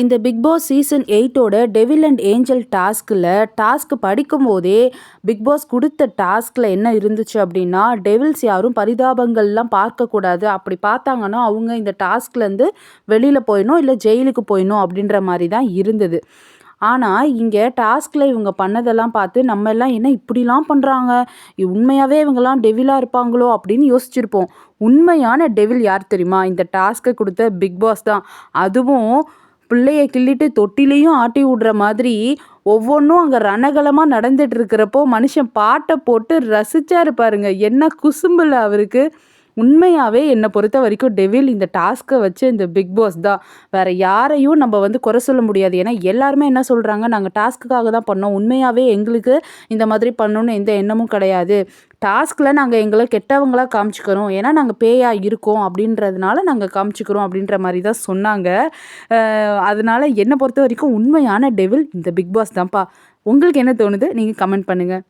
இந்த Bigg Boss season எயிட்டோட devil and angel டாஸ்கில் டாஸ்க் படிக்கும்போதே பிக் பாஸ் கொடுத்த டாஸ்கில் என்ன இருந்துச்சு அப்படின்னா டெவில்ஸ் யாரும் பரிதாபங்கள்லாம் பார்க்கக்கூடாது. அப்படி பார்த்தாங்கன்னா அவங்க இந்த டாஸ்க்லேருந்து வெளியில் போயிடணும் இல்லை ஜெயிலுக்கு போயிடணும் அப்படின்ற மாதிரி தான் இருந்தது. ஆனால் இங்கே டாஸ்கில் இவங்க பண்ணதெல்லாம் பார்த்து நம்ம எல்லாம் என்ன இப்படிலாம் பண்ணுறாங்க உண்மையாகவே இவங்கெல்லாம் டெவிலாக இருப்பாங்களோ அப்படின்னு யோசிச்சிருப்போம். உண்மையான டெவில் யார் தெரியுமா? இந்த டாஸ்க்கை கொடுத்த பிக் பாஸ் தான். அதுவும் பிள்ளைய கிள்ளிட்டு தொட்டிலையும் ஆட்டி விடுற மாதிரி ஒவ்வொன்றும் அங்கே ரணகலமாக நடந்துட்டு இருக்கிறப்போ மனுஷன் பாட்டை போட்டு ரசிச்சாரு பாருங்க என்ன குசும்பில் அவருக்கு. உண்மையாகவே என்னை பொறுத்த வரைக்கும் டெவில் இந்த டாஸ்க்கை வச்சு இந்த பிக் பாஸ் தான். வேறு யாரையும் நம்ம வந்து குறை சொல்ல முடியாது. ஏன்னா எல்லாருமே என்ன சொல்கிறாங்க நாங்கள் டாஸ்க்குக்காக தான் பண்ணோம். உண்மையாகவே எங்களுக்கு இந்த மாதிரி பண்ணணும்னு எந்த எண்ணமும் கிடையாது. டாஸ்கில் நாங்கள் எங்களை கெட்டவங்களாக காமிச்சிக்கிறோம். ஏன்னா நாங்கள் பேயாக இருக்கோம் அப்படின்றதுனால நாங்கள் காமிச்சிக்கிறோம் அப்படின்ற மாதிரி தான் சொன்னாங்க. அதனால் என்னை பொறுத்த வரைக்கும் உண்மையான டெவில் இந்த பிக் பாஸ் தான்ப்பா. உங்களுக்கு என்ன தோணுது? நீங்கள் கமெண்ட் பண்ணுங்கள்